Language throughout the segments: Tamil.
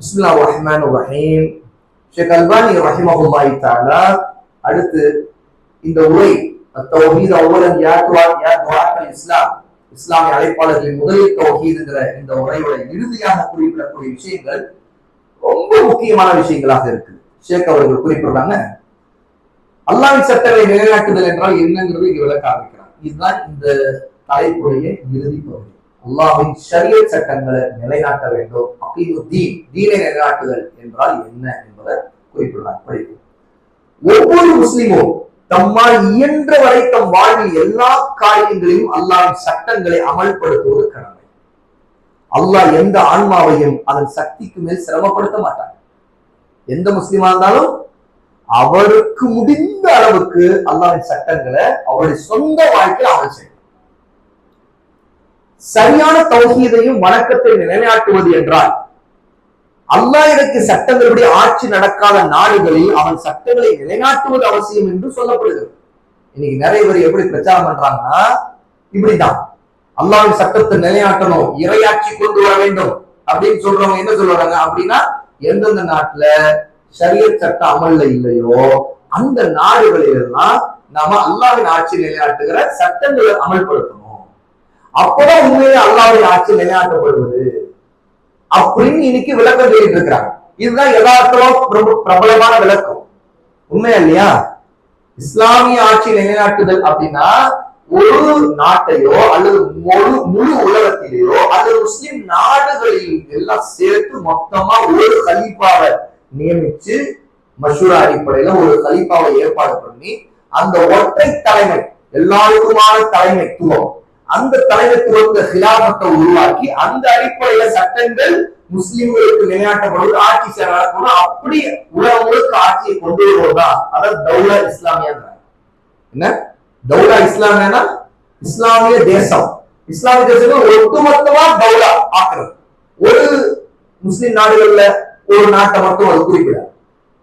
பிஸ்மில்லா ரஹ்மான் ரஹீம் ஷேக் அல்பானி ரஹிமஹுல்லாஹி தஆலா அடுத்து இந்த உரை தௌஹீத் அவ்வளன் யா துவா யா துவாக்கள் இஸ்லாம் இஸ்லாமிய அழைப்பாளர்களின் முதலில் தௌஹீதுங்கிற இந்த உரையோட இறுதியாக குறிப்பிடக்கூடிய விஷயங்கள் ரொம்ப முக்கியமான விஷயங்களாக இருக்கு. ஷேக் அவர்கள் குறிப்பிடுறாங்க அல்லாஹ்வின் சட்டங்களை நிலைநாட்டுதல் என்றால் என்னங்கிறது இங்க விளக்க ஆரம்பிக்கிறார். இதுதான் இந்த தலைப்புடைய இறுதி பகுதி. அல்லாஹ்வின் ஷரியத் சட்டங்களை நிலைநாட்ட வேண்டும். அப்படின்னு தீன் தீனை நிலைநாட்டுதல் என்றால் என்ன என்பதை குறிப்பிடுறாங்க படிக்கும் ஒவ்வொரு முஸ்லிமும் தம்மால் இயன்ற வரை தம் வாழ்வில் எல்லா காரியங்களையும் அல்லாஹ்வின் சட்டங்களை அமல்படுத்துவது கடமை. அல்லாஹ் எந்த ஆன்மாவையும் அதன் சக்திக்கு மேல் சிரமப்படுத்த மாட்டார் எந்த முஸ்லிமா இருந்தாலும் அவருக்கு முடிந்த அளவுக்கு அல்லாஹின் சட்டங்களை அவருடைய சொந்த வாழ்க்கையில் அமல் செய்யும். சரியான தௌஹீதையும் வணக்கத்தை நிலைநாட்டுவது என்றால் அல்லாஹ் எனக்கு சட்டங்களுடைய ஆட்சி நடக்காத நாடுகளில் அவன் சட்டங்களை நிலைநாட்டுவது அவசியம் என்று சொல்லப்படுகிறது. இன்னைக்கு நிறைய பேர் எப்படி பிரச்சாரம் பண்றாங்கன்னா இப்படிதான் அல்லாவின் சட்டத்தை நிலைநாட்டணும் இறையாட்சி கொண்டு வர வேண்டும் அப்படின்னு சொல்றவங்க என்ன சொல்றாங்க அப்படின்னா எந்தெந்த நாட்டுல சரிய சட்ட அமல்ல இல்லையோ அந்த நாடுகளிலெல்லாம் நாம அல்லாவின் ஆட்சி நிலைநாட்டுகிற சட்டங்களை அமல்படுத்தணும். அப்பதான் உண்மையிலே அல்லாவுடைய ஆட்சி நிலைநாட்டப்படுவது அப்படின்னு இன்னைக்கு விளக்கம் சொல்லிட்டு இருக்கிறாங்க. இதுதான் யதார்த்தமா பிரபலமான விளக்கம். உண்மையா இல்லையா? இஸ்லாமிய ஆட்சி நிலைநாட்டுதல் அப்படின்னா ஒரு நாட்டையோ அல்லது முழு முழு உலகத்திலேயோ அல்லது முஸ்லிம் நாடுகளில் எல்லாம் சேர்த்து மொத்தமா ஒரு கலீஃபாவை நியமிச்சு மஷூரா அடிப்படையில ஒரு கலீஃபாவை ஏற்பாடு பண்ணி அந்த ஒற்றை தலைமை எல்லாருக்குமான தலைமைத்துவம் அந்த தலைவத்துவத்தை ஹிலாபத்தை உருவாக்கி அந்த அடிப்படையில சட்டங்கள் முஸ்லிம்களுக்கு நிலையாட்டப்படுவது ஆட்சி செய்யணும் அப்படி உலகங்களுக்கு ஆட்சியை கொண்டு வருவதா அதான் தௌலா இஸ்லாமியா என்ன? தௌலா இஸ்லாமியா இஸ்லாமிய தேசம். இஸ்லாமிய தேசம் ஒட்டுமொத்தமா தௌலா ஆக்குறது. ஒரு முஸ்லிம் நாடுகள்ல ஒரு நாட்டை மட்டும் அது குறிப்பிடாது.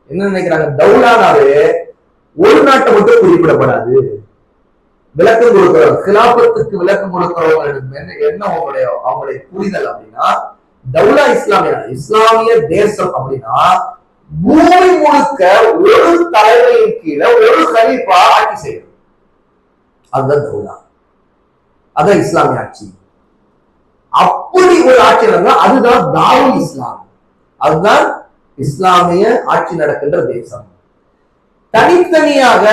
என்ன நினைக்கிறாங்க? தௌலானாவே ஒரு நாட்டை மட்டும் குறிப்பிடப்படாது. விளக்கம் கொடுக்கிறோம். கிலாபத்துக்கு விளக்கம் கொடுக்கிறவங்களிடம் என்ன என்ன அவங்களுடைய அவங்களுடைய புரிதல் அப்படின்னா தௌலா இஸ்லாமிய இஸ்லாமிய தேசம் அப்படின்னா பூமி முழுக்க ஒரு தலைவரின் கீழே ஒரு கலீஃபா ஆட்சி செய்யும். அதுதான் தௌலா. அதான் இஸ்லாமிய ஆட்சி. அப்படி ஒரு ஆட்சி நடந்தா அதுதான் தாருல் இஸ்லாம். அதுதான் இஸ்லாமிய ஆட்சி நடக்கின்ற தேசம். தனித்தனியாக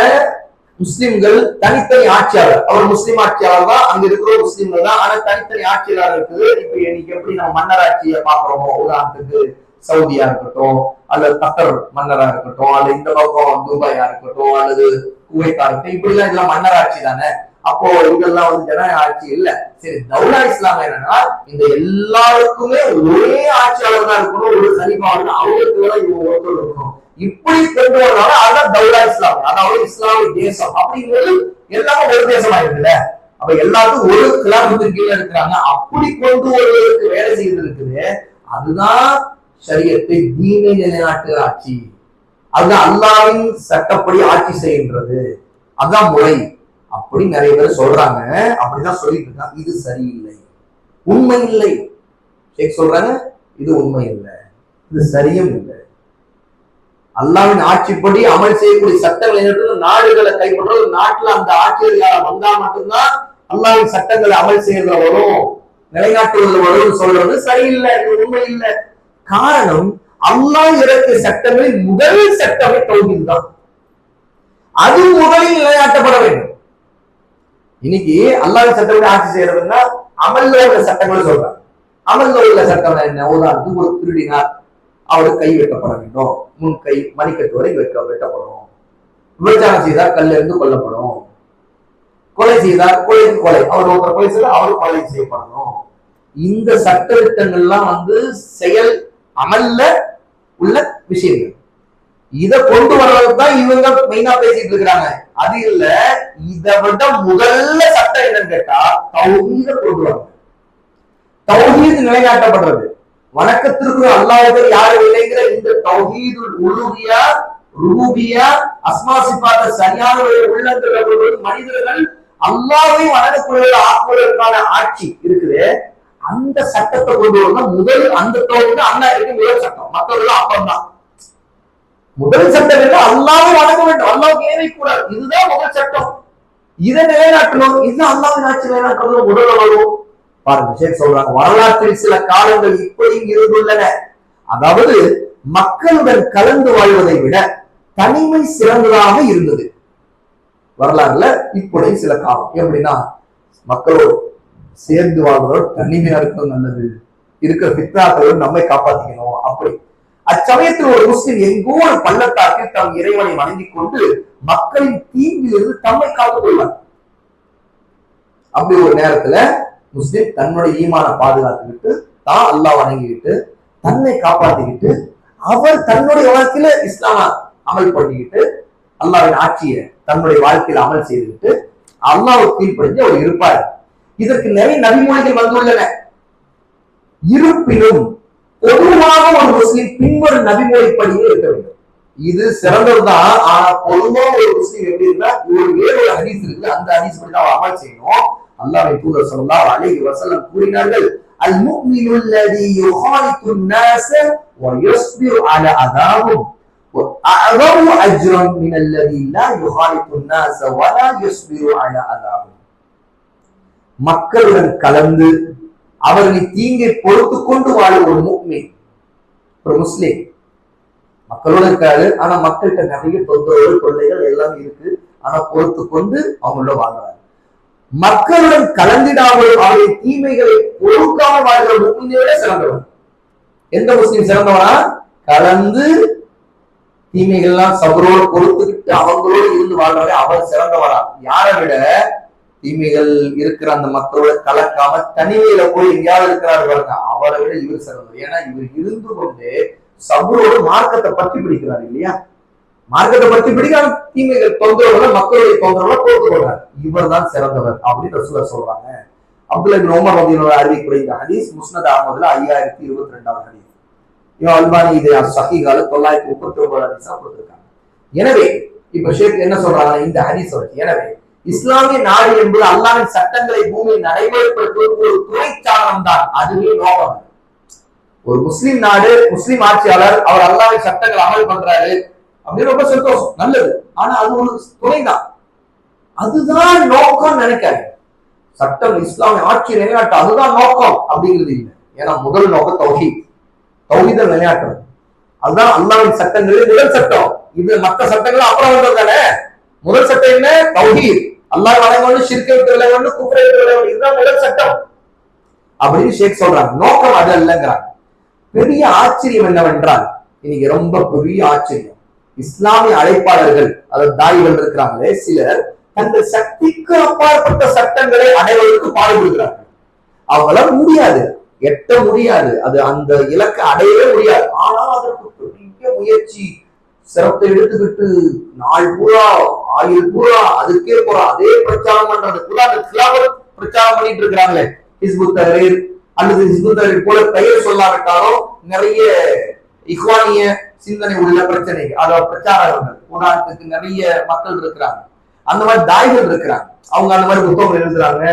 முஸ்லிம்கள் தனித்தனி ஆட்சியாளர். அவர் முஸ்லீம் ஆட்சியாளர் தான் அங்க இருக்கிற முஸ்லீம்கள் தான். ஆனா தனித்தனி ஆட்சியாளர் இருக்குது. இப்ப இன்னைக்கு எப்படி நம்ம மன்னர் ஆட்சியை பாக்குறோமோ உதாரணத்துக்கு சவுதியா இருக்கட்டும் அல்லது கத்தர் மன்னரா இருக்கட்டும் அல்லது இந்த பக்கம் துபாயா இருக்கட்டும் அல்லது குவைத்தா இருக்கட்டும் இப்படி எல்லாம் இதெல்லாம் மன்னர் ஆட்சி தானே? அப்போ இதெல்லாம் வந்து ஜனநாயக ஆட்சி இல்ல. சரி தௌலா இஸ்லாம் என்னன்னா இந்த எல்லாருக்குமே ஒரே ஆட்சியாளர் தான் இருக்கணும் ஒரு சலிமா அவங்களுக்கு இவங்க ஒருத்தர் இருக்கணும். இப்படி கொண்டு வரனால அதான் தௌலா இஸ்லாம். அதாவது இஸ்லாமிய தேசம். அப்படிங்கிறது எல்லாமே ஒரு தேசம் ஆயிருக்குல்ல அப்ப எல்லாத்துக்கும் ஒரு கிளாபத்துக்கு கீழே இருக்கிறாங்க. அப்படி கொண்டு வருவதற்கு வேலை செய்து இருக்குது அதுதான் சரியத்தை தீமை நிலைநாட்டு ஆட்சி. அதுதான் அல்லாவின் சட்டப்படி ஆட்சி செய்கின்றது. அதுதான் முறை. அப்படி நிறைய பேர் சொல்றாங்க. அப்படிதான் சொல்லிட்டு இருக்காங்க. இது சரியில்லை. உண்மை இல்லை. ஷேக் சொல்றாங்க இது உண்மை இல்லை. இது சரியும் இல்லை அல்லாவின் ஆட்சிப்படி அமல் செய்யக்கூடிய சட்டங்களை நிறுத்த நாடுகளை கைப்பற்றது நாட்டுல அந்த ஆட்சியர் வந்தா மட்டும்தான் அல்லாவின் சட்டங்களை அமல் செய்யறதுல வரும். நிலைநாட்டுவதில் வரும் சொல்றது சரியில்லை. இது உண்மை இல்லை. காரணம் அல்லாஹ் இறக்கிய சட்டங்களில் முதல் சட்டமே தௌஹீத் தான். அது முதலில் நிலைநாட்டப்பட வேண்டும். இன்னைக்கு அல்லாஹ் சட்டங்களை ஆட்சி செய்யறதுன்னா அமல்ல உள்ள சட்டங்கள் சொல்றாங்க. அமல்ல உள்ள சட்டம் என்ன? உதாரணத்துக்கு ஒரு திருடினார். அவருக்கு கை வெட்டப்பட வேண்டும். முன் கை மணிக்கட்டு வரை வெட்ட வெட்டப்படும். விபச்சாரம் செய்தார் கல்ல இருந்து கொல்லப்படும். கொலை செய்தார் கொலை கொலை. அவர் ஒருத்தர் கொலை செய்தார் அவரும் கொலை செய்யப்படணும். இந்த சட்ட திட்டங்கள்லாம் வந்து செயல் அமல்ல உள்ள விஷயங்கள். இத கொண்டு வர்றதுக்கு தான் இவங்க மெயினா பேசிட்டு இருக்கிறாங்க. அது இல்ல இதை விட முதல்ல சட்டம் என்னன்னு கேட்டா தௌஹீத கொண்டு வராங்க தௌஹீத் நிலைநாட்டப்படுறது. வணக்கத்திற்கு அல்லாஹர் யாரும் இல்லைங்கிற இந்த தௌஹீதுல் உலுவியா ரூபியா அஸ்மா சிபாத சரியான உள்ளங்கள் மனிதர்கள் அல்லாவை வணங்கக்கூடிய ஆக்குவதற்கான ஆட்சி இருக்குது. அந்த சட்டத்தை கொண்டு வரணும். முதல் அந்த தொகுதி இருக்கு முதல் சட்டம். மற்றவர்கள் அப்பம் தான். முதல் சட்டம் என்ன? அல்லாவும் வணங்க வேண்டும். அல்லாவுக்கு ஏறி கூடாது. இதுதான் முதல் சட்டம். இதை நிலைநாட்டணும். இதுதான் அல்லாவின் ஆட்சி நிலைநாட்டணும் முதல்ல வரும். பாருங்க விஷயம் சொல்றாங்க வரலாற்றில் சில காலங்கள் இப்படியும் இருந்துள்ளன. அதாவது மக்களுடன் கலந்து வாழ்வதை விட தனிமை சிறந்ததாக இருந்தது. வரலாறுல இப்படி சில காலம் எப்படின்னா மக்களோடு சேர்ந்து வாழ்வதோடு தனிமையா இருக்கிறது நல்லது. இருக்கிற பித்ராக்களோடு நம்மை காப்பாத்திக்கணும் அப்படி. அச்சமயத்தில் ஒரு முஸ்லிம் எங்கோ ஒரு பள்ளத்தாக்கில் தம் இறைவனை வணங்கிக் கொண்டு மக்களின் தீங்கிலிருந்து தம்மை காத்துக் கொள்வார் அப்படி ஒரு நேரத்துல முஸ்லிம் தன்னுடைய ஈமான பாதுகாத்துக்கிட்டு தான் அல்லாஹ் வணங்கிக்கிட்டு தன்னை காப்பாத்திக்கிட்டு அவர் தன்னுடைய வாழ்க்கையில இஸ்லாம அமல் பண்ணிக்கிட்டு அல்லாவின் ஆட்சியை தன்னுடைய வாழ்க்கையில அமல் செய்துக்கிட்டு அல்லாவுக்கு கீழ்ப்படிஞ்சு அவர் இருப்பார். இதற்கு நிறைய நபிமொழிகள் வந்துள்ளன. இருப்பினும் பொதுவாக ஒரு முஸ்லிம் பின்வரும் நபிமொழிப்படியே இருக்க வேண்டும். இது சிறந்ததுதான். ஆனா பொதுவா ஒரு முஸ்லிம் எப்படி இருந்தா ஒரு வேறு ஒரு ஹரிஸ் இருக்கு அந்த ஹரிஸ் படி தான் அமல் செய்யணும். அல்லாஹ்வை தூதர் ஸல்லல்லாஹு அலைஹி வஸல்லம் கூறினார்கள் அல் முஃமினு அல்லதி யுஹாலித்து الناس ويصبر على أذاهم وأعظم أجرا من الذي لا يخالط الناس ولا يصبر على أذاهم மக்களுடன் கலந்து அவர்களின் தீங்கை பொறுத்து கொண்டு வாழும் ஒரு முக்மின் ஒரு முஸ்லிம் மக்களோட இருக்காரு ஆனா மக்கள்கிட்ட நிறைய தொந்தரவு தொல்லைகள் எல்லாம் இருக்கு ஆனா பொறுத்து கொண்டு அவங்களோட வாழ்றாங்க மக்களுடன் கலந்திடாமல் அவருடைய தீமைகளை பொறுக்காமல் வாழ்கிற முக்மினை விட சிறந்தவன் எந்த முஸ்லீம் சிறந்தவனா? கலந்து தீமைகள்லாம் சபரோடு பொறுத்துக்கிட்டு அவங்களோடு இருந்து வாழ்றவரை அவர் சிறந்தவரா? யாரை விட? தீமைகள் இருக்கிற அந்த மக்களோட கலக்காம தனிமையில போய் எங்கேயாவது இருக்கிறாரு பாருங்க அவரை விட இவர் சிறந்தவர். ஏன்னா இவர் இருந்து கொண்டு சபரோடு மார்க்கத்தை பற்றி பிடிக்கிறார் இல்லையா? மார்க்கத்தை பத்தி பிடிக்காம தீமைகள் தொந்தரவுல மக்களுடைய தொந்தரவுல போட்டு கொள்றார். இவர் தான் சிறந்தவர் அப்படின்னு ரசூலர் சொல்றாங்க. அப்துல்லா இபின் ஓமர் ரதியோட அறிவிக்கூடிய இந்த ஹதீஸ் முஸ்னத் அகமதுல ஐயாயிரத்தி இருபத்தி ரெண்டாவது ஹதீஸ். இவன் அல்பானி இது சஹிகால தொள்ளாயிரத்தி முப்பத்தி ஒன்பது ஹதீஸா கொடுத்துருக்காங்க. எனவே இப்ப ஷேக் என்ன சொல்றாங்க இந்த ஹதீஸ் வச்சு. எனவே இஸ்லாமிய நாடு என்பது அல்லாவின் சட்டங்களை பூமியில் நடைமுறைப்படுத்துவதற்கு ஒரு துணை சாதனம் தான். அதுவே நோக்கம். ஒரு முஸ்லிம் நாடு முஸ்லிம் ஆட்சியாளர் அவர் அல்லாவின் சட்டங்களை அமல் பண்றாரு. அப்படின்னு ரொம்ப சந்தோஷம். நல்லது. ஆனா அது ஒரு துணைதான். அதுதான் நோக்கம் நினைக்காது சட்டம் இஸ்லாமிய ஆட்சி நிலைநாட்டு அதுதான் நோக்கம் அப்படிங்கிறது இல்லை. ஏன்னா முதல் நோக்கம் தௌஹி தௌஹித நிலைநாட்டுறது அதுதான் அல்லாவின் சட்டங்களே முதல் சட்டம். இது மற்ற சட்டங்கள் அப்புறம் வந்தது தானே முதல் சட்டம் என்ன? தௌஹீத். அல்லாஹ் வழங்கணும் ஷிர்கை விட்டு விளையாடணும் குப்பரை விட்டு விளையாடணும் இதுதான் முதல் சட்டம். அப்படின்னு ஷேக் சொல்றாங்க. நோக்கம் அது அல்லங்கிறாங்க. பெரிய ஆச்சரியம் என்னவென்றால் இன்னைக்கு ரொம்ப பெரிய ஆச்சரியம். இஸ்லாமிய அழைப்பாளர்கள் அதாவது தாய்கள் இருக்கிறாங்களே சிலர் தங்கள் சக்திக்கு அப்பாற்பட்ட சட்டங்களை அடைவதற்கு பாடுபடுகிறார்கள் அவங்களால முடியாது. எட்ட முடியாது. அது அந்த இலக்கை அடையவே முடியாது. ஆனால் அதற்கு பெரிய முயற்சி சிரத்தை எடுத்துக்கிட்டு நாள் பூரா ஆயுள் பூரா அதுக்கே போறா அதே பிரச்சாரம் பண்றது பூரா அந்த கிலாபத் பிரச்சாரம் பண்ணிட்டு இருக்கிறாங்களே. ஹிஸ்பு தஹரீர் அல்லது ஹிஸ்பு தகரீர் போல பெயர் சொல்லாவிட்டாலும் நிறைய இஹ்வானிய சிந்தனை உள்ள பிரச்சனை அதோட பிரச்சாரகர்கள். உதாரணத்துக்கு நிறைய மக்கள் இருக்கிறாங்க. அந்த மாதிரி தாய்கள் இருக்கிறாங்க. அவங்க அந்த மாதிரி புத்தகங்கள் எழுதுறாங்க.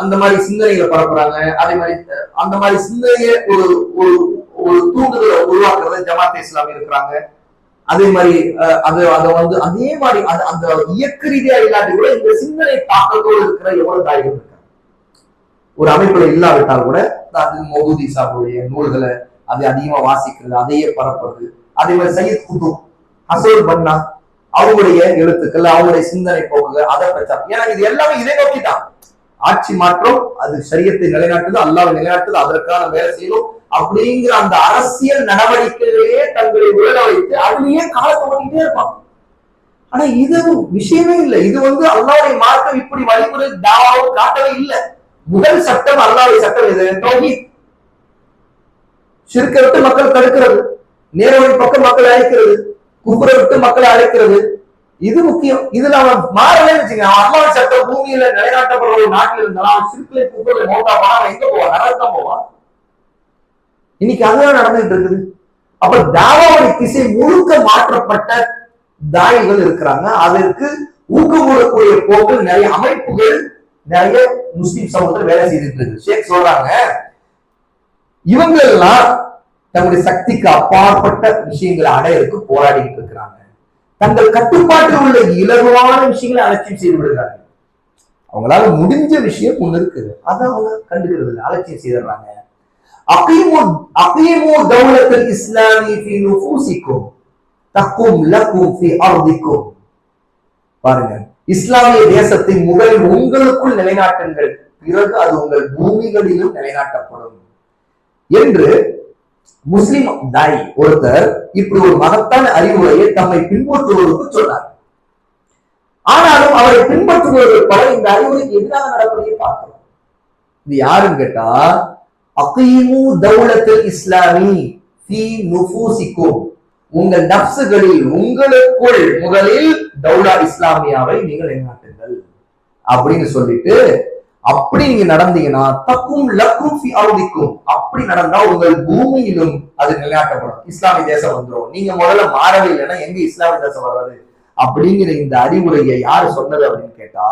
அந்த மாதிரி சிந்தனைகளை பரப்புறாங்க. அதே மாதிரி அந்த மாதிரி சிந்தனையை ஒரு ஒரு ஒரு தூண்டுதலை உருவாக்குறது ஜமாத் இஸ்லாமி இருக்கிறாங்க. அதே மாதிரி அது அதை வந்து அதே மாதிரி அந்த இயக்க ரீதியா இல்லாட்டி கூட இந்த சிந்தனை தாக்கத்தோடு இருக்கிற எவ்வளவு தாய்கள் இருக்காங்க. ஒரு அமைப்புல இல்லாவிட்டால் கூட அது மௌதூதி சாஹுடைய நூல்களை அதை அதிகமா வாசிக்கிறது அதையே பரப்புறது அதே மாதிரி சையத் குதுப் ஹசோல் பன்னா அவங்களுடைய எழுத்துக்கள் அவங்களுடைய சிந்தனை போக்குகள் அதை பிரச்சாரம். ஏன்னா இது எல்லாமே இதை நோக்கி தான் ஆட்சி மாற்றம் அது சரியத்தை நிலைநாட்டுது அல்லாவை நிலைநாட்டுது அதற்கான வேலை செய்யணும் அப்படிங்கிற அந்த அரசியல் நடவடிக்கைகளையே தங்களை உழல வைத்து அதுலயே காலத்தை ஓட்டிக்கிட்டே இருப்பாங்க ஆனா இது விஷயமே இல்லை. இது வந்து அல்லாவுடைய மார்க்கம் இப்படி வழிமுறை தாவாவும் காட்டவே இல்லை. முதல் சட்டம் அல்லாவுடைய சட்டம் இது தௌஹீத். சிறுக்க விட்டு மக்கள் தடுக்கிறது. நேரவழி பக்கம் மக்களை அழைக்கிறது குப்புற விட்டு மக்களை அழைக்கிறது. இது முக்கியம். இதுல அவன் மாறலன்னு வச்சுங்க அவன் சட்ட பூமியில நிலைநாட்டப்படுற ஒரு நாட்டில் இருந்தாலும் அவன் சிறுக்கிலே குப்புரை மோட்டா போனா அவன் எங்க போவான்? நரகத்தான் போவான். இன்னைக்கு அதுதான் நடந்துட்டு இருக்குது. அப்ப தாவாவுடைய திசை முழுக்க மாற்றப்பட்ட தாயிகள் இருக்கிறாங்க. அதற்கு ஊக்கமூடக்கூடிய போக்கு நிறைய அமைப்புகள் நிறைய முஸ்லிம் சமூகத்தில் வேலை செய்துட்டு இருக்கு ஷேக் சொல்றாங்க. இவங்க எல்லாம் தங்களுடைய சக்திக்கு அப்பாற்பட்ட விஷயங்களை அடையறதுக்கு போராடிட்டு இருக்கிறாங்க. தங்கள் கட்டுப்பாட்டில் உள்ள இலகுவான விஷயங்களை அலட்சியம் செய்து விடுகிறார்கள். அவங்களால முடிஞ்ச விஷயம் ஒண்ணு இருக்குது. அதை அவங்க கண்டுகிறது இல்லை. அலட்சியம் செய்துடுறாங்க. அகீமு அகீமு தௌலத்தில் இஸ்லாமி ஃபி நுஃபூசிக்கும். தக்கும் லக்கும் ஃபி அர்திக்கும். பாருங்க. இஸ்லாமிய தேசத்தை முதலில் உங்களுக்குள் நிலைநாட்டுங்கள். பிறகு அது உங்கள் பூமிகளிலும் நிலைநாட்டப்படும். என்று முஸ்லிம் தாய் ஒருத்தர் இப்படி ஒரு மகத்தான அறிவுரையை தம்மை பின்பற்றுவோருக்கு சொன்னார். ஆனாலும் அவரை பின்பற்றுபவர்கள் பல இந்த அறிவுரைக்கு எதிராக நடப்பதையும் பார்க்கிறோம். இது யாருன்னு கேட்டா அகீமு தௌலத்தில் இஸ்லாமி உங்கள் நப்சுகளில் உங்களுக்குள் முதலில் தௌலா இஸ்லாமியாவை நீங்கள் நிலைநாட்டுங்கள் அப்படின்னு சொல்லிட்டு அப்படி நீங்க நடந்தீங்கன்னா தக்கும் லக்கும் ஃபி அருதிக்கும் அப்படி நடந்தா உங்கள் பூமியிலும் அது நிலைநாட்டப்படும். இஸ்லாமிய தேசம் வந்துடும் நீங்க முதல்ல மாறவே இல்லைன்னா எங்க இஸ்லாமிய தேசம் வர்றது அப்படிங்கிற இந்த அறிவுரையை யாரு சொன்னது அப்படின்னு கேட்டா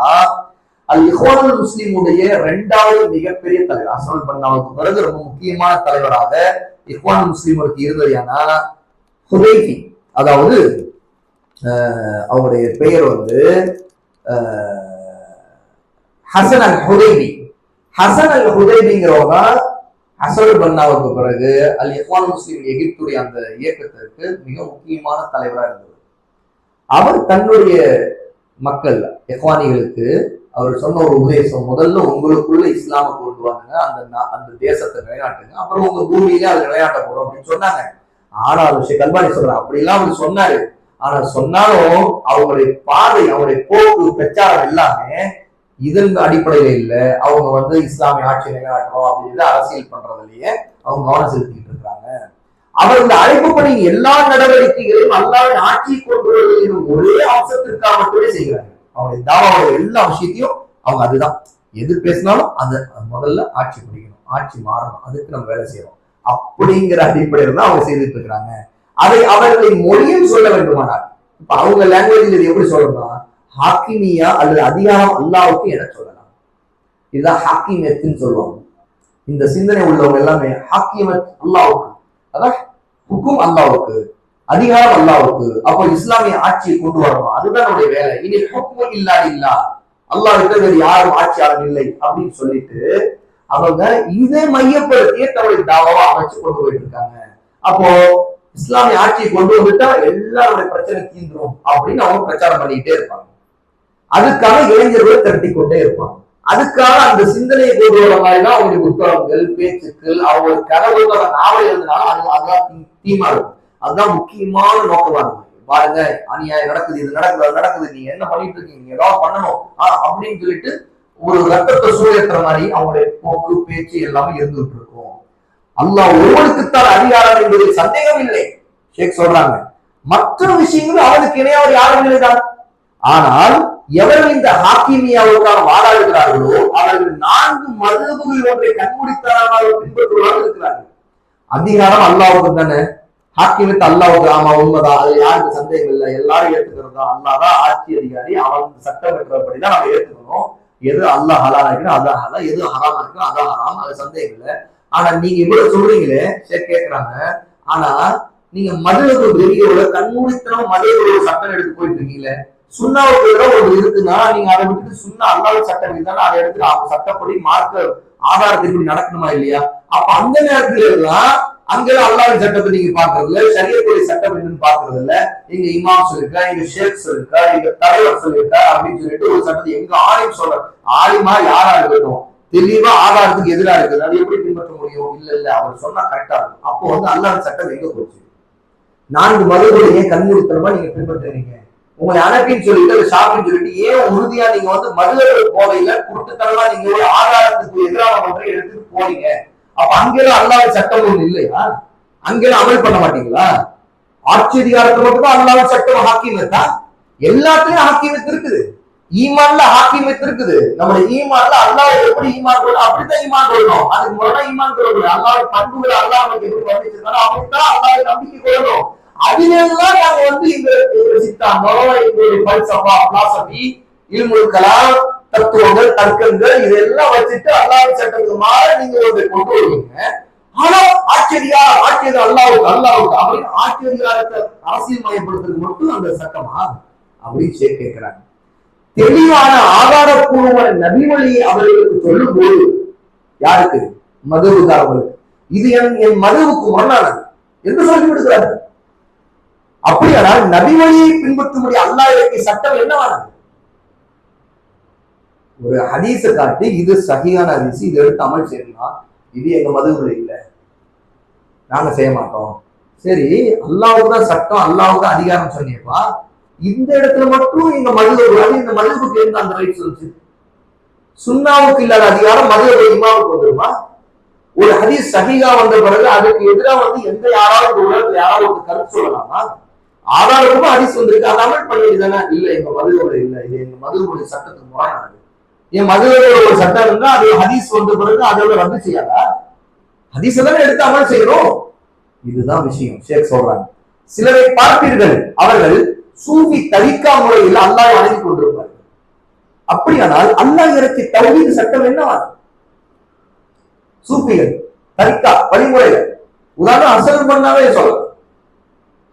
அல் இஹ்வானுல் முஸ்லீமுடைய இரண்டாவது மிகப்பெரிய தலைவர் அசல் பண்ணாவுக்கு பிறகு ரொம்ப முக்கியமான தலைவராக இஹ்வான் முஸ்லிமுக்கு இருந்தது ஏன்னா ஹுதைஃபி. அதாவது அவருடைய பெயர் வந்து ஆஹ் ஹசன் அல் ஹுதைபி ஹசன் அல் ஹுதைபிங்கிறவங்க ஹசன் பன்னாவுக்கு பிறகு அல் இஹ்வான் முஸ்லீம் எகிப்துடைய அந்த இயக்கத்திற்கு மிக முக்கியமான தலைவராக இருந்தது அவர் தன்னுடைய மக்கள் இஹ்வானிகளுக்கு அவர் சொன்ன ஒரு உபதேசம் முதல்ல உங்களுக்குள்ள இஸ்லாமை கொண்டு வாங்க அந்த அந்த தேசத்தை நிலைநாட்டுங்க அப்புறம் உங்க பூமியிலே அது போறோம் அப்படின்னு சொன்னாங்க. ஆனா விஷயம் கல்பாணி சொல்றாங்க அப்படிலாம் அவர் சொன்னாரு. ஆனா சொன்னாலும் அவங்களுடைய பாதை அவருடைய போக்கு பிரச்சாரம் எல்லாமே இதற்கு அடிப்படையில இல்ல. அவங்க வந்து இஸ்லாமிய ஆட்சி நிலைநாட்டுறோம் அப்படின்னு அரசியல் பண்றதுலயே அவங்க கவனம் செலுத்திட்டு இருக்காங்க அவர் இந்த அழைப்புப்படி எல்லா நடவடிக்கைகளையும் அல்லாவின் ஆட்சி கொண்டு வருவதிலும் ஒரே அம்சத்திற்காக மட்டுமே செய்கிறாங்க. அவங்களுடைய தாவாவோட எல்லா விஷயத்தையும் அவங்க அதுதான். எது பேசினாலும் அதை அது முதல்ல ஆட்சி பிடிக்கணும். ஆட்சி மாறணும். அதுக்கு நம்ம வேலை செய்யறோம் அப்படிங்கிற அடிப்படையில் தான் அவங்க செய்துட்டு இருக்கிறாங்க. அதை அவர்களின் மொழியும் சொல்ல வேண்டுமானார் இப்ப அவங்க லாங்குவேஜ் எப்படி சொல்லணும்னா ஹாக்கிமியா அல்லது அதிகாரம் அல்லாவுக்கு என சொல்லலாம். இதுதான் ஹாக்கிமத்துன்னு சொல்லுவாங்க இந்த சிந்தனை உள்ளவங்க எல்லாமே ஹாக்கிமத் அல்லாவுக்கு அதான் ஹுக்கும் அல்லாவுக்கு அதிகாரம் அல்லாவுக்கு அப்போ இஸ்லாமிய ஆட்சியை கொண்டு வரணும். அதுதான் நம்முடைய வேலை. இனி ஹுக்கும் இல்லா இல்லா அல்லாஹ் விட்டு வேறு யாரும் ஆட்சியாளர் இல்லை அப்படின்னு சொல்லிட்டு அவங்க இதை மையப்படுத்தியே தன்னுடைய தாவாவா அமைச்சு கொண்டு போயிட்டு இருக்காங்க அப்போ இஸ்லாமிய ஆட்சியை கொண்டு வந்துட்டா எல்லாருடைய பிரச்சனை தீந்துரும் அப்படின்னு அவங்க பிரச்சாரம் பண்ணிக்கிட்டே இருப்பாங்க. அதுக்காக இளைஞர்களை திரட்டி கொண்டே இருப்பாங்க. அதுக்காக அந்த சிந்தனையை கொண்டு வர மாதிரி தான் அவங்களுடைய புத்தகங்கள் பேச்சுக்கள் அவங்களுக்கு கனவுகளோட நாவல் எழுதினாலும் அது அதுதான் தீமா இருக்கும். அதுதான் முக்கியமான நோக்கமா இருக்கும். பாருங்க அநியாயம் நடக்குது இது நடக்குது அது நடக்குது நீங்க என்ன பண்ணிட்டு இருக்கீங்க? ஏதாவது பண்ணணும். அப்படின்னு சொல்லிட்டு ஒரு ரத்தத்தை சூழற்ற மாதிரி அவங்களுடைய போக்கு பேச்சு எல்லாமே இருந்துட்டு இருக்கும். அல்லா ஒருவனுக்குத்தான் அதிகாரம் என்பதில் சந்தேகம் இல்லை. ஷேக் சொல்றாங்க. மற்ற விஷயங்களும் அவனுக்கு இணையவர் யாரும் இல்லைதான். ஆனால் எவர்கள் இந்த ஹாக்கிமியாவுக்காக வாதாடுகிறார்களோ அவர்கள் நான்கு மதுபுகள் ஒன்றை கண்மூடித்தனமாக பின்பற்றுவதாக இருக்கிறார்கள். அதிகாரம் அல்லாவுக்கு தானே. ஹாக்கிமித்து அல்லாவுக்கு ஆமா உண்மைதான் அது யாருக்கு சந்தேகம் இல்லை? எல்லாரும் ஏற்றுக்கிறதா அல்லாதான் ஆட்சி அதிகாரி. அவன் சட்டம் பெற்றபடிதான் நம்ம ஏத்துக்கணும். எது அல்லாஹ் ஹலா ஆக்கணும் அதான் ஹலா. எது ஹராம் இருக்கோ அதான் ஹராம். அது சந்தேகம் இல்லை. ஆனா நீங்க இவ்வளவு சொல்றீங்களே சரி கேக்குறாங்க. ஆனா நீங்க மதுரை வெளியோட கண்மூடித்தனம் மதுரை சட்டம் எடுத்து போயிட்டு இருக்கீங்களே? சுண்ணாவுக்கு எதிராக ஒரு இருக்குன்னா நீங்க அதை விட்டுட்டு சுண்ணா அல்லாத சட்டம் இருந்தாலும் அதை எடுத்து அவங்க சட்டப்படி மார்க்க ஆதாரத்திற்கு நடக்கணுமா இல்லையா? அப்ப அந்த நேரத்துல எல்லாம் அங்கே அல்லாத சட்டத்தை நீங்க பாக்குறது இல்ல சரியத்துடைய சட்டம் என்னன்னு பாக்குறது இல்ல எங்க இமாம் சொல்லிருக்கா எங்க ஷேக் சொல்லிருக்கா எங்க தலைவர் சொல்லிருக்கா அப்படின்னு சொல்லிட்டு ஒரு சட்டத்தை எங்க ஆலிம் சொல்ற ஆலிமா யாரா இருக்கட்டும் தெளிவா ஆதாரத்துக்கு எதிராக இருக்குது அது எப்படி பின்பற்ற முடியும்? இல்ல இல்ல அவர் சொன்னா கரெக்டா இருக்கும். அப்போ வந்து அல்லாத சட்டம் எங்க போச்சு? நான்கு மதுரையை கண்மூடித்தனமா நீங்க பின்பற்றுறீங்க? உங்களை அனுப்பின்னு சொல்லிட்டு அது ஷாப்பின்னு சொல்லிட்டு ஏன் உறுதியா நீங்க வந்து மதுரைகள் போகையில குருட்டுத்தனமா நீங்க ஒரு ஆதாரத்துக்கு எதிரான ஒன்றை எடுத்துட்டு போறீங்க அப்ப அங்கெல்லாம் அல்லாத சட்டம் ஒண்ணு இல்லையா? அங்கெல்லாம் அமல் பண்ண மாட்டீங்களா? ஆட்சி அதிகாரத்தை மட்டும்தான் அல்லாத சட்டம் சட்டம் ஹாக்கிமத்தா எல்லாத்துலயும் ஹாக்கிமத் இருக்குது. ஈமான்ல ஹாக்கிமத் இருக்குது. நம்ம ஈமான்ல அல்லாஹ் எப்படி ஈமான் கொள்ளணும் அப்படித்தான் ஈமான் கொள்ளணும். அதுக்கு முன்னாடி ஈமான் கொள்ளணும். அல்லாஹ் பண்புகள் அல்லாஹ் எப்படி வர்ணிச்சிருந்தாலும் அப்படித்தான் அல்லாஹ் நம்பிக்கை கொள்ளணும். அதிலெல்லாம் நாங்க வந்து இந்த சித்தாந்தம் எங்களுடைய பல்சபா பிலாசபி இல்முல் தத்துவங்கள் தர்க்கங்கள் இதெல்லாம் வச்சுட்டு அல்லாஹ் சட்டத்துக்கு மாற நீங்க வந்து கொண்டு வருவீங்க. ஆனா ஆச்சரியா ஆச்சரியம் அல்லாவுக்கு அல்லாவுக்கு அப்படின்னு ஆச்சரியாரத்தை அரசியல் மயப்படுத்துறது மட்டும் அந்த சட்டமா? அப்படின்னு சே கேட்கிறாங்க தெளிவான ஆதாரப்பூர்வ நபிமொழி அவர்களுக்கு சொல்லும் போது யாருக்கு? மதுவுக்காரர்களுக்கு. இது என் என் மதுவுக்கு மண்ணானது. என்று சொல்லி விடுகிறார்கள் அப்படியானால் நபிமொழியை பின்பற்றும்படி அல்லாஹ் இறக்கிய சட்டம் என்னவானது? ஒரு ஹதீஸை காட்டி இது சகியான ஹதீஸ் இது எடுத்து அமல் செய்யலாம் இது எங்க மதுவுல இல்லை. நாங்க செய்ய மாட்டோம். சரி அல்லாவுக்கு தான் சட்டம் அல்லாவுக்கு தான் அதிகாரம் சொன்னியப்பா இந்த இடத்துல மட்டும் எங்க மதுவை இந்த மதுவுக்கு இருந்த அந்த ரைட் சொல்லுச்சு சுண்ணாவுக்கு இல்லாத அதிகாரம் மதுவை இமாவுக்கு வந்துருமா? ஒரு ஹதீஸ் சகிகா வந்த பிறகு அதுக்கு எதிராக வந்து எந்த யாராவது இந்த உலகத்துல யாராவது ஒரு கருத்து சொல்லலாமா? ஆதாரமா ஹதீஸ் வந்திருக்கு. அதை அமல் பண்ண வேண்டியதானே? இல்ல எங்க மதுவோட இல்ல. இது எங்க மதுவுடைய சட்டத்துக்கு முரணானது என் மதுவோட ஒரு சட்டம் இருந்தா அது ஹதீஸ் வந்த பிறகு அதோட ரத்து செய்யாதா? ஹதீஸ் தானே எடுத்து அமல் செய்யணும். இதுதான் விஷயம். ஷேக் சொல்றாங்க. சிலரை பார்ப்பீர்கள். அவர்கள் சூஃபி தலிக்கா முறையில் அல்லாஹ் வணங்கி கொண்டிருப்பார்கள். அப்படியானால் அல்லாஹ் இறக்கி தௌஹீத் சட்டம் என்னவா சூஃபிகள் தலிக்கா வழிமுறைகள். உதாரணம் அசல் பண்ணாவே சொல்லலாம்.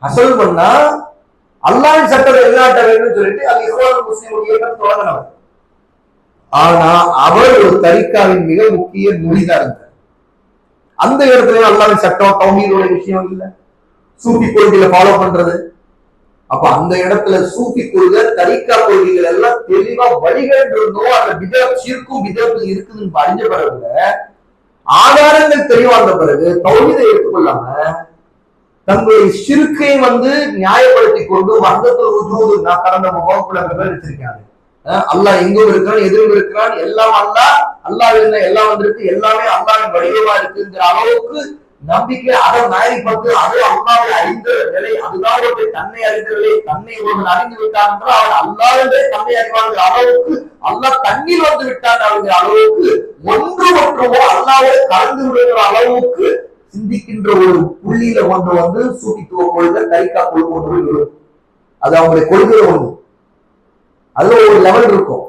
அசல் பண்ணா அல்லாஹ் சட்டத்தை வெளிநாட்ட வேண்டும் சொல்லிட்டு அது இஸ்லாமிய முஸ்லீம் இயக்கம் தொடங்கினவர் ஆனா அவர் ஒரு தரிக்காவின் மிக முக்கிய மொழிதான் இருந்தார் அந்த இடத்துல அல்லாவின் சட்டம் தௌஹீதோட விஷயம் இல்லை. சூப்பி கொள்கையில ஃபாலோ பண்றது. அப்ப அந்த இடத்துல சூப்பி கொள்கை தரிக்கா கொள்கைகள் எல்லாம் தெளிவா வழிகள் அந்த விதம் சீர்க்கும் விதத்தில் இருக்குதுன்னு அறிஞ்ச பிறகு ஆதாரங்கள் தெளிவா பிறகு தௌஹீதை எடுத்துக்கொள்ளாம தங்களுடைய சிறுக்கை வந்து நியாயப்படுத்தி கொண்டு வர்க்கத்தில் உதவுவது நான் கடந்த வகுப்புல பேர் அஹ் அல்லாஹ் எங்கும் இருக்கிறான் எதிரும் இருக்கிறான் எல்லாம் அல்லா அல்லாஹ் என்ன எல்லாம் வந்திருக்கு எல்லாமே அல்லாவின் வடிவமா இருக்குங்கிற அளவுக்கு நம்பிக்கை அதை நாயப்பட்டு அது அல்லாவை அறிந்த நிலை அதுதான் ஒரு தன்னை அறிந்த நிலை தன்னை ஒருவன் அறிந்து விட்டான் என்றால் அவன் அல்லாவே தன்னை அறிவாங்கிற அளவுக்கு அல்லாஹ் தண்ணீர் வந்து விட்டான் அப்படிங்கிற அளவுக்கு ஒன்று ஒன்றுமோ அல்லாவே கலந்து விடுகிற அளவுக்கு சிந்திக்கின்ற ஒரு புள்ளியில கொண்டு வந்து சூட்டித்துவ கொள்கை கைக்கா கொள்கை ஒன்று அது அவங்களுடைய கொள்கையில ஒண்ணு. அதுல ஒரு லெவல் இருக்கும்.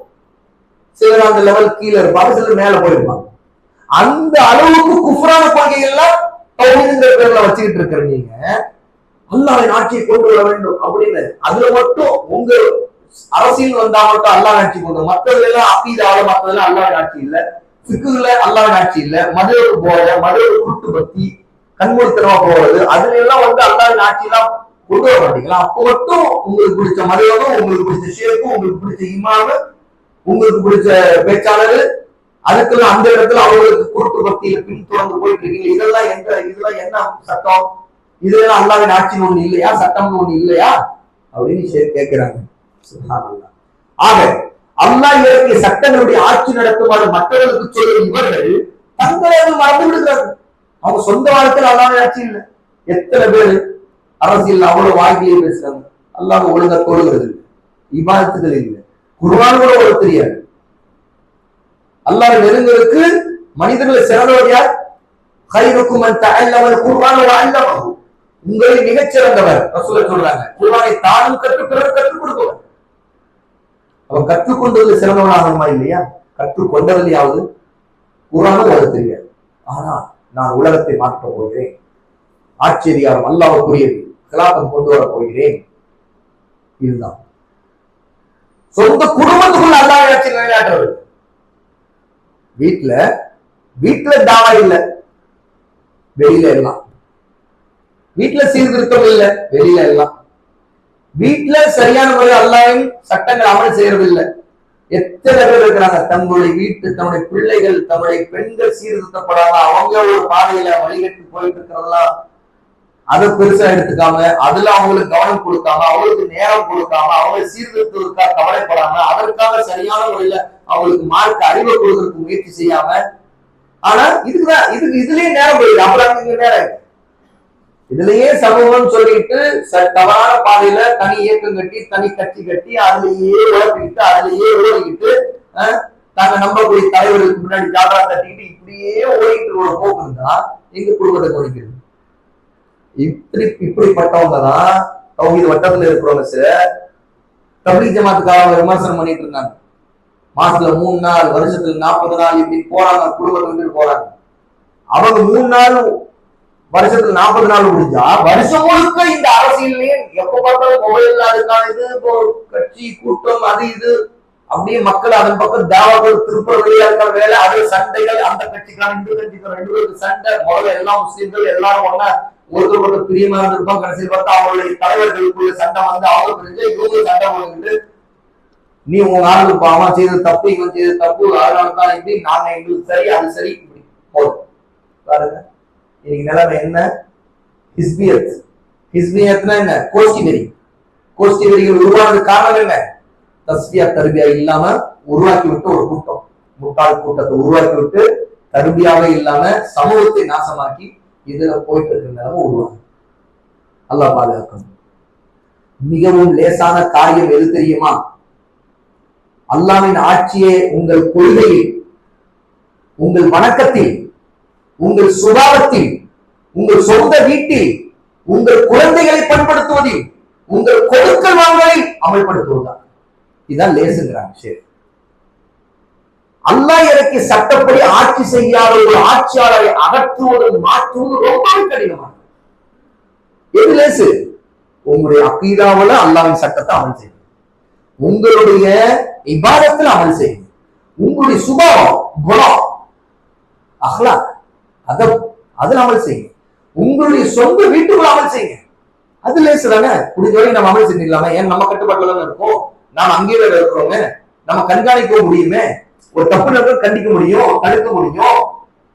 சிலர் அந்த லெவல் கீழே இருப்பாங்க சிலர் மேல போயிருப்பாங்க. அந்த அளவுக்கு குஃப்ரான கொள்கை எல்லாம் பேர்ல வச்சுக்கிட்டு இருக்கிற நீங்க அல்லாஹ்வின் ஆட்சியை கொண்டு வர வேண்டும் அப்படின்னு. அதுல மட்டும் உங்க அரசியல் வந்தா மட்டும் அல்லாஹ் ஆட்சி கொண்டு மற்றதுல எல்லாம் அக்கீதால மற்றதுல அல்லாவின் ஆட்சி இல்ல. சிக்குல அல்லாவின் ஆட்சி இல்ல மதுவுக்கு போற மதுவுக்கு கூட்டு பத்தி கண்மூடித்தனமா போறது அதுல எல்லாம் வந்து அல்லாவின் ஆட்சி எல்லாம் கொண்டு வர மாட்டீங்களா? அப்ப மட்டும் உங்களுக்கு பிடிச்ச மதுவகம் உங்களுக்கு பிடிச்ச சேர்க்கும் உங்களுக்கு பிடிச்ச இமாமு உங்களுக்கு பிடிச்ச பேச்சாளர் அதுக்கெல்லாம் அந்த இடத்துல அவங்களுக்கு கூட்டு பக்தியில பின்தொடர்ந்து போயிட்டு இருக்கீங்க. இதெல்லாம் எந்த இதெல்லாம் என்ன சட்டம்? இதெல்லாம் அல்லாவின் ஆட்சின்னு ஒண்ணு இல்லையா? சட்டம்னு ஒண்ணு இல்லையா? அப்படின்னு கேட்கிறாங்க ஆக அல்லா இயற்கை சட்டங்களுடைய ஆட்சி நடத்துமாறு மற்றவர்களுக்கு சொல்லும் இவர்கள் தங்களை அது மறந்து விடுகிறார்கள். அவங்க சொந்த வாழ்க்கையில் அல்லாத ஆட்சி இல்லை. எத்தனை பேர் அரசியல் அவ்வளவு வாங்கியே பேசுறாங்க. அல்லாம ஒழுங்கா தொழுகிறது இபாதத்துகள் இல்லை. குர்வான் கூட ஒரு தெரியாது. அல்லாத நெருங்களுக்கு மனிதர்களை சிறந்தவர் யார்? கைருக்கும் அல்லவர் குர்வான் அல்லவர் உங்களில் மிகச்சிறந்தவர். சொல்றாங்க குருவானை தானும் கற்று பிறர் கற்றுக் கொடுப்பவர். அவன் கற்றுக்கொண்டது சிறந்தவனாகணுமா இல்லையா? கற்றுக்கொண்டதிலையாவது கூறாமல் அது தெரியாது ஆனா நான் உலகத்தை மாற்றப் போகிறேன். ஆச்சரியம் அல்லாவுக்குரியது கலாபம் கொண்டு வரப் போகிறேன். இதுதான். சொந்த குடும்பத்துக்குள்ள அல்லாஹ் ஆட்சி நிலைநாட்டுறது. வீட்டுல வீட்டுல தாவா இல்லை. வெளியில எல்லாம். வீட்டுல சீர்திருத்தம் இல்ல. வெளியில எல்லாம். வீட்டுல சரியான முறை அல்லாவின் சட்டங்கள் அமல் செய்யறது இல்ல எத்தனை பேர் இருக்கிறாங்க? தங்களுடைய வீட்டு தன்னுடைய பிள்ளைகள் தன்னுடைய பெண்கள் சீர்திருத்தப்படாம அவங்க ஒரு பாதையில வழிகட்டு போயிட்டு இருக்கிறதெல்லாம் அதை பெருசா எடுத்துக்காம அதுல அவங்களுக்கு கவனம் கொடுக்காம அவங்களுக்கு நேரம் கொடுக்காம அவங்க சீர்திருத்தத்துக்காக கவலைப்படாம அதற்காக சரியான முறையில அவங்களுக்கு மார்க் அறிவை கொடுக்கறதுக்கு முயற்சி செய்யாம ஆனா இதுக்குதான் இதுக்கு இதுலயே நேரம் போயிடுது. அப்புறம் நேரம் இதுலயே சமூகம் சொல்லிட்டு தவறான பாதையில தனி இயக்கம் கட்டி தனி கட்சி கட்டி அதுலயே உழப்பிக்கிட்டு அதுலயே உழவிக்கிட்டு அஹ், நம்பக்கூடிய தலைவர்களுக்கு முன்னாடி ஜாதகம் தட்டிக்கிட்டு இப்படியே ஓடிட்டு ஒரு போக்கு தான் எங்க குடும்பத்தை கவனிக்கிறது? இப்படி இப்படிப்பட்டவங்க தான் தௌஹீத் வட்டத்துல இருக்கிறவங்க சில தபிலீக் ஜமாத்துக்காரங்க விமர்சனம் பண்ணிட்டு இருந்தாங்க. மாசத்துல மூணு நாள் வருஷத்துல நாற்பது நாள் இப்படி போறாங்க குடும்பத்தை போறாங்க. அவங்க மூணு நாள் வருஷத்துல நாற்பது நாள் முடிஞ்சா? வருஷம் முழுக்க இந்த அரசியல்லையே எப்ப பார்த்தாலும் மொபைல் அதுக்கான இது இப்போ கட்சி கூட்டம் அது இது. அப்படியே மக்கள் அதன் பக்கம் தேவாக்கள் திருப்பூர் வழியா இருக்கிற வேலை அது சண்டைகள் அந்த கட்சிக்கான இந்து கட்சிக்கான ரெண்டு பேருக்கு சண்டை. முதல்ல எல்லா முஸ்லீம்கள் எல்லாரும் ஒண்ணா ஒருத்தர் ஒருத்தர் பிரியமா இருந்திருப்பாங்க. கடைசியில் பார்த்தா அவங்களுடைய தலைவர்களுக்குள்ள சண்டை வந்து அவங்க பிரிஞ்சு இவங்க சண்டை போட்டுக்கிட்டு நீ உங்க ஆளுக்கு அவன் செய்தது தப்பு இவன் செய்தது தப்பு அதனால தான் இப்படி நாங்க எங்களுக்கு சரி அது சரி இப்படி. போதும். பாருங்க. இன்னைக்கு நிலைமை என்ன? ஹிஸ்பியத். ஹிஸ்பியத்னா என்ன? கோஷ்டி வெறி. கோஷ்டி வெறிகள் உருவானது காரணம் என்ன? தஸ்பியா தருபியா இல்லாம உருவாக்கி விட்டு ஒரு கூட்டம். முட்டாள் கூட்டத்தை உருவாக்கி விட்டு தருபியாவே இல்லாம சமூகத்தை நாசமாக்கி இதுல போயிட்டு இருக்கிற நிலைமை உருவாகும் அல்லாஹ் பாதுகாக்கணும். மிகவும் லேசான காரியம் எது தெரியுமா? அல்லாவின் ஆட்சியே உங்கள் கொள்கையில் உங்கள் வணக்கத்தில் உங்கள் சுபாவத்தில் உங்கள் சொந்த வீட்டில் உங்கள் குழந்தைகளை பண்படுத்துவதில் உங்கள் கொடுக்கல் வாங்கலை அமல்படுத்துவதுதான் இதான் லேசுங்கிறாங்க சரி அல்லாஹ் எனக்கு சட்டப்படி ஆட்சி செய்யாத ஒரு ஆட்சியாளரை அகற்றுவது மாற்றுவது ரொம்ப கடினமானது. எது லேசு? உங்களுடைய அக்கீதாவில் அல்லாவின் சட்டத்தை அமல் செய்யும் உங்களுடைய இபாதத்தில் அமல் செய்யும் உங்களுடைய சுபாவம் குணம் அஹ்லாக். அத அதுல அமல் செய்யுங்க. உங்களுடைய சொந்த வீட்டுக்குள்ள அமல் செய்யுங்க. அது லேசு தானே? முடிஞ்ச வரைக்கும் நம்ம அமல் செஞ்சிடலாமே. ஏன் நம்ம கட்டுப்பாட்டுல தானே இருக்கோம்? நாம் அங்கேயே இருக்கிறோங்க நம்ம கண்காணிக்க முடியுமே. ஒரு தப்பு நபர் கண்டிக்க முடியும் தடுக்க முடியும்.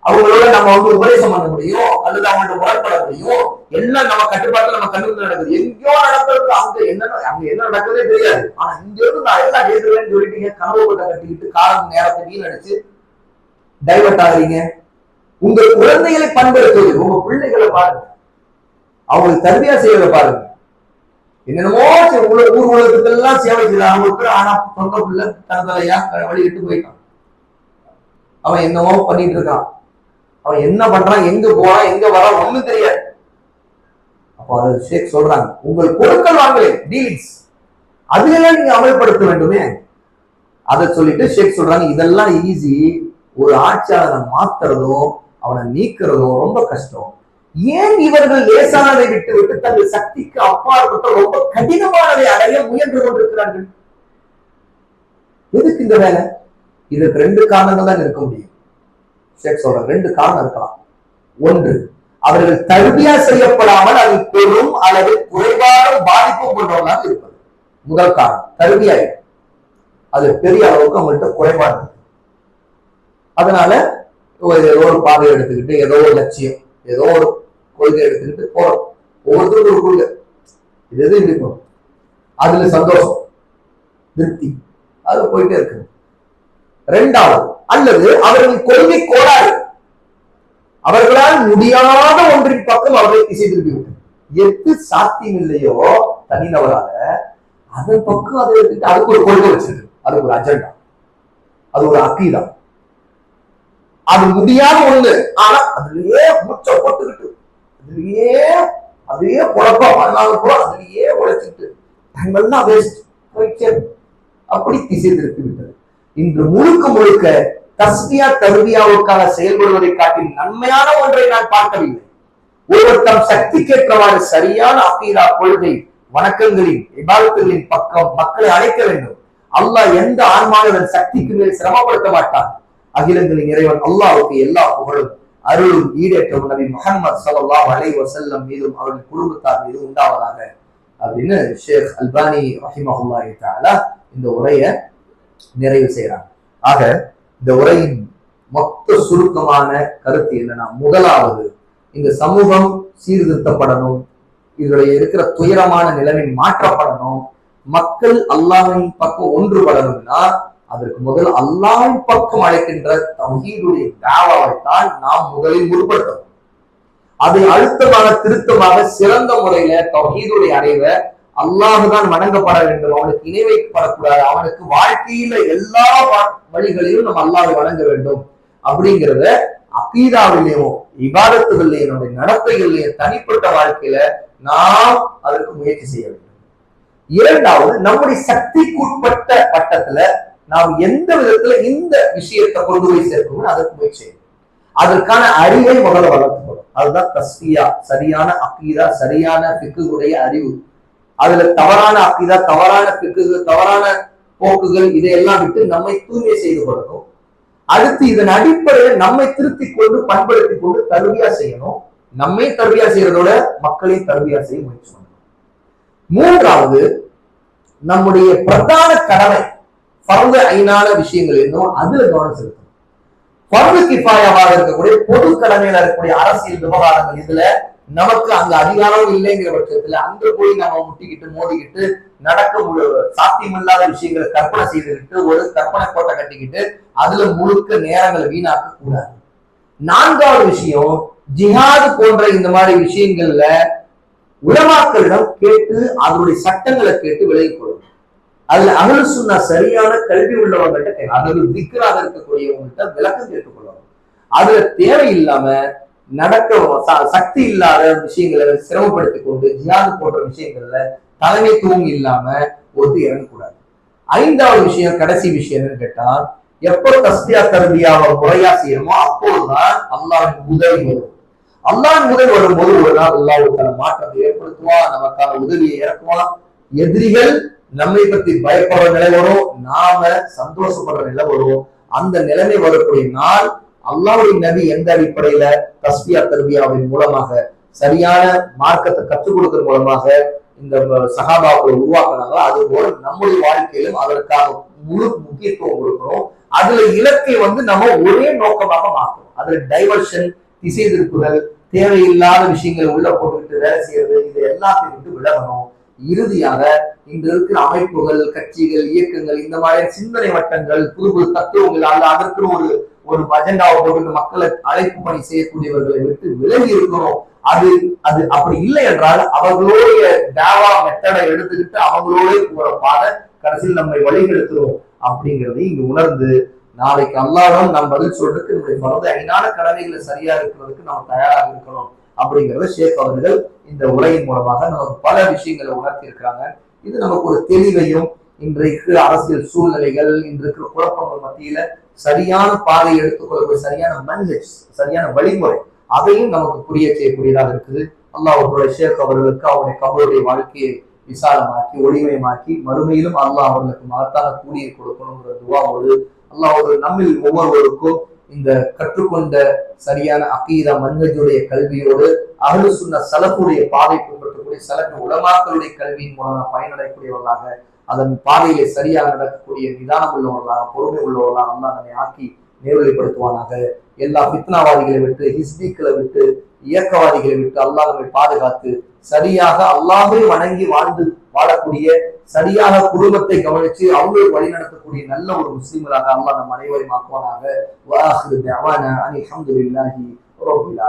அவங்களோட நம்ம வந்து உபதேசம் பண்ண முடியும் அல்லது அவங்கள்ட்ட முரண்பட முடியும். எல்லாம் நம்ம கட்டுப்பாட்டுல நம்ம கண்ணுக்கு நடக்குது. எங்கேயோ நடக்கிறது அங்க என்ன அங்க என்ன நடக்கிறதே தெரியாது. ஆனா இங்க இருந்து நான் எல்லாம் கேட்கிறேன்னு சொல்லிட்டீங்க கனவு கொட்டை கட்டிக்கிட்டு காலம் நேரத்தை வீணடிச்சு டைவர்ட் ஆகுறீங்க. உங்க குழந்தைகளை பண்படுத்துவது உங்க பிள்ளைகளை பாருங்க. அவங்களுக்கு தர்பியா செய்வதை பாருங்க. என்னென்னமோ ஊர் உலகத்துக்கெல்லாம் சேவை செய்யலாம் அவங்களுக்கு ஆனா சொந்த பிள்ளை தனதலையா வழிகிட்டு போயிட்டான். அவன் என்னவோ பண்ணிட்டு இருக்கான். அவன் என்ன பண்றான் எங்க போறான் எங்க வரான் ஒண்ணும் தெரியாது. அப்போ அது ஷேக் சொல்றாங்க. உங்கள் பொருட்கள் வாங்கலை டீலிங்ஸ் அதுல நீங்க அமல்படுத்த வேண்டுமே. அதை சொல்லிட்டு ஷேக் சொல்றாங்க. இதெல்லாம் ஈஸி ஒரு ஆட்சியாளரை மாத்துறதும் அவனை நீக்கிறதும் ரொம்ப கஷ்டம். ஏன் இவர்கள் லேசானதை விட்டு விட்டு தங்கள் சக்திக்கு அப்பாற்பட்ட ரொம்ப கடினமானதை அடைய முயன்று கொண்டிருக்கிறார்கள்? எதுக்கு இந்த வேலை? இதற்கு ரெண்டு காரணங்கள் தான் இருக்க முடியும். ஷேக் சொல்றாங்க ரெண்டு காரணம் இருக்கலாம். ஒன்று அவர்கள் தருமையா செய்யப்படாமல் அது பெரும் அல்லது குறைவான பாதிப்பு கொண்டவர்களாக இருப்பது. முதல் காரணம் தருவியா அது பெரிய அளவுக்கு அவங்கள்ட்ட குறைபாடு அதனால ஏதோ ஒரு பாதை எடுத்துக்கிட்டு ஏதோ ஒரு லட்சியம் ஏதோ ஒரு கொள்கை எடுத்துக்கிட்டு போறோம். ஒவ்வொருத்தருக்கும் ஒரு கொள்கை. இது எது இருக்கணும் அதுல சந்தோஷம் திருப்தி அது போயிட்டே இருக்கு. ரெண்டாவது அல்லது அவர்கள் கொள்கை கோளாறு. அவர்களால் முடியாத ஒன்றின் பக்கம் அவர்களை திசை திருப்பி விட்டது எது சாத்தியம் இல்லையோ தனிநபரால அதன் பக்கம் அதை எடுத்துட்டு அதுக்கு ஒரு கொள்கை வச்சிருக்கு. அதுக்கு ஒரு அஜெண்டா. அது ஒரு அக்கீதா அது முடியாத ஒண்ணு. ஆனா அதுலயே மூச்ச போட்டுக்கிட்டு அதுலயே அதுலயே குழப்பம் அதனால கூட அதுலயே உழைச்சிட்டு தங்கள்லாம் வேஸ்ட் அப்படி திசை திருப்பி விட்டது. இன்று முழுக்க முழுக்க தஸ்மியா தருவியாவுக்காக செயல்படுவதை காட்டில் நன்மையான ஒன்றை நான் பார்க்கவில்லை. ஒருவர் தம் சக்திக்கேற்றவாறு சரியான அப்பீரா கொள்கை வணக்கங்களின் இபாதத்துகளின் பக்கம் மக்களை அழைக்க வேண்டும். அல்லாஹ் எந்த ஆன்மானவன் சக்திக்கு மேல் சிரமப்படுத்த மாட்டான்? அகிலங்களின் இறைவன் அல்லாவுக்கு எல்லா புகழும் அருளும் ஈடேற்றவும் நபி முகமது சல்லா அலைஹி வசல்லம் மீதும் அவர்கள் குடும்பத்தார் மீது உண்டாவதாக அப்படின்னு ஷேக் அல்பானி ரஹிமஹுல்லாஹி தாலா இந்த உரையை நிறைவு செய்கிறாங்க ஆக இந்த உரையின் மொத்த சுருக்கமான கருத்து என்னன்னா முதலாவது இந்த சமூகம் சீர்திருத்தப்படணும் இதுல இருக்கிற துயரமான நிலைமை மாற்றப்படணும் மக்கள் அல்லாவின் பக்கம் ஒன்றுபடணும்னா அதற்கு முதல் அல்லாவின் பக்கம் அழைக்கின்ற தௌஹீதுடைய தாவாவைத்தான் நாம் முதலில் முற்படுத்தணும். அதை அழுத்தமாக திருத்தமாக சிறந்த முறையில தௌஹீதுடைய அறைவை அல்லாஹுதான் வணங்கப்பட வேண்டும். அவனுக்கு இணை வைக்கப்படக்கூடாது. அவனுக்கு வாழ்க்கையில எல்லா வழிகளிலும் நம்ம அல்லாஹ் வணங்க வேண்டும். அப்படிங்கிறத அகீதாவிலையும் இபாதத்துகள்லையும் நம்முடைய நடத்தைகள்லையும் தனிப்பட்ட வாழ்க்கையில நாம் அதற்கு முயற்சி செய்ய வேண்டும். இரண்டாவது நம்முடைய சக்திக்குட்பட்ட பட்டத்துல நாம் எந்த விதத்துல இந்த விஷயத்தை கொண்டு போய் சேர்க்கணும் அதற்கு போய் செய்யணும் அதற்கான அறிவை முதல்ல வளர்த்துக்கணும். அதுதான் தஸ்தியா சரியான அக்கீதா சரியான பிக்குடைய அறிவு. அதுல தவறான அக்கீதா தவறான பிக்குகள் தவறான போக்குகள் இதையெல்லாம் விட்டு நம்மை தூய்மை செய்து கொள்ளணும். அடுத்து இதன் அடிப்படையில் நம்மை திருத்திக் கொண்டு பண்படுத்திக் கொண்டு தருவியா செய்யணும். நம்மை தருவியா செய்யறதோட மக்களையும் தருவியா செய்ய முயற்சி பண்ணணும். மூன்றாவது நம்முடைய பிரதான கடமை பரந்த ஐநான விஷயங்கள் என்னோ அதுல கவனம் செலுத்தணும். பரந்து கிஃபாயாவாக இருக்கக்கூடிய பொது கடமையில இருக்கக்கூடிய அரசியல் விவகாரங்கள் இதுல நமக்கு அங்க அதிகாரம் இல்லைங்கிற பட்சத்துல அங்க போய் நம்ம முட்டிக்கிட்டு மோதிக்கிட்டு நடக்க சாத்தியமில்லாத விஷயங்களை கற்பனை செய்துக்கிட்டு ஒரு கற்பனை கோட்டை கட்டிக்கிட்டு அதுல முழுக்க நேரங்களை வீணாக்க கூடாது. நான்காவது விஷயம் ஜிஹாது போன்ற இந்த மாதிரி விஷயங்கள்ல உலமாக்களிடம் கேட்டு அதனுடைய சட்டங்களை கேட்டு விலகி கொள்ளணும் அதுல அகல் சுன்னா சரியான கல்வி உள்ளவங்கள்ட்ட அதாவது திக்ராக இருக்கக்கூடியவங்கள்ட்ட விளக்கம் கேட்டுக்கொள்வாங்க. அதுல தேவையில்லாம நடக்க சக்தி இல்லாத விஷயங்களை சிரமப்படுத்தி கொண்டு ஜியாது போன்ற விஷயங்கள்ல தலைமைத்துவம் இல்லாம ஒத்து இறங்கக்கூடாது. ஐந்தாவது விஷயம் கடைசி விஷயம் என்னன்னு கேட்டா எப்போ தஸ்தியா தர்பியாவை முறையா செய்யணுமோ அப்போதுதான் அல்லாவின் உதவி வரும். அல்லாவின் உதவி வரும்போது ஒரு நாள் அல்லாவுக்கான மாற்றத்தை ஏற்படுத்துவான் நமக்கான உதவியை இறக்குவான். எதிரிகள் நம்மை பத்தி பயப்படுற நிலை வரும் நாம சந்தோஷப்படுற நிலை வரும் அந்த நிலைமை வரக்கூடிய நாள் அல்லாவுடைய நபி எந்த அடிப்படையில தஸ்பியா தர்பியாவின் மூலமாக சரியான மார்க்கத்தை கற்றுக் கொடுக்கறது மூலமாக இந்த சகாபாக்களை உருவாக்குனாங்களோ அது போல நம்முடைய வாழ்க்கையிலும் அதற்காக முழு முக்கியத்துவம் கொடுக்கணும். அதுல இலக்கை வந்து நம்ம ஒரே நோக்கமாக மாற்றணும். அதுல டைவர்ஷன் திசை திருப்புதல் தேவையில்லாத விஷயங்களை உள்ள போட்டுக்கிட்டு வேலை செய்யறது இது எல்லாத்தையும் விட்டு விலகணும். இறுதியாக இன்று இருக்கிற அமைப்புகள் கட்சிகள் இயக்கங்கள் இந்த மாதிரி சிந்தனை வட்டங்கள் புது புது தத்துவங்கள் அல்ல அதற்கு ஒரு ஒரு அஜெண்டாவை போட்டு மக்களை அழைப்பு பணி செய்யக்கூடியவர்களை விட்டு விலகி இருக்கணும் அது அது அப்படி இல்லை என்றால் அவர்களுடைய தேவா மெத்தடை எடுத்துக்கிட்டு அவங்களோட போற பாதை கடைசியில் நம்மை வழிகெடுத்துரும் அப்படிங்கிறதை இங்கு உணர்ந்து நாளைக்கு அல்லாஹ்விடம் நம் பதில் சொல்றதுக்கு நம்முடைய பரத ஐநான கடமைகளை சரியா இருக்கிறதுக்கு நம்ம தயாராக இருக்கணும். அப்படிங்கிறத ஷேக் அவர்கள் இந்த உரையின் மூலமாக நமக்கு பல விஷயங்களை உணர்த்தி இருக்கிறாங்க இது நமக்கு ஒரு தெளிவையும் இன்றைக்கு அரசியல் சூழ்நிலைகள் இன்றைக்கு குழப்பங்கள் மத்தியில சரியான பாதை எடுத்துக்கொள்ளக்கூடிய சரியான மன்ஹெஜ் சரியான வழிமுறை அதையும் நமக்கு புரிய செய்யக்கூடியதாக இருக்குது. அல்லாஹ் அவர்களுடைய ஷேக் அவர்களுக்கு அவருடைய கபருடைய வாழ்க்கையை விசாலமாக்கி ஒளிமயமாக்கி மறுமையிலும் அல்லாஹ் அவர்களுக்கு மகத்தான கூலியை கொடுக்கணுங்கிற துவாவோடு அல்லாஹ் அவர்கள் நம்மில் ஒவ்வொருவருக்கும் இந்த கற்றுக்கொண்ட சரியான அக்கீதா மன்ஹஜுடைய கல்வியோடு அகலு சுன்ன சலப்புடைய பாதை பின்பற்றக்கூடிய சலப்பு உலமாக்களுடைய கல்வியின் மூலம் பயனடையக்கூடியவர்களாக அதன் பாதையிலே சரியாக நடக்கக்கூடிய நிதானம் உள்ளவர்களாக பொறுமை உள்ளவர்களாக அல்லா நம்மை ஆக்கி நேர்வழிப்படுத்துவானாக எல்லா பித்னாவாதிகளை விட்டு ஹிஸ்பிக்களை விட்டு இயக்கவாதிகளை விட்டு அல்லாஹ் நம்மை பாதுகாத்து சரியாக அல்லாஹை வணங்கி வாழ்ந்து வாழக்கூடிய சரியாக குடும்பத்தை கவனித்து அவங்களை வழிநடத்தக்கூடிய நல்ல ஒரு முஸ்லீம்களாக அல்லாஹ் நம் அனைவரையும் ஆக்குவானாக. வாஹிரு தஅவானா அனில் அஹமதுல்லாஹி ரப்பில்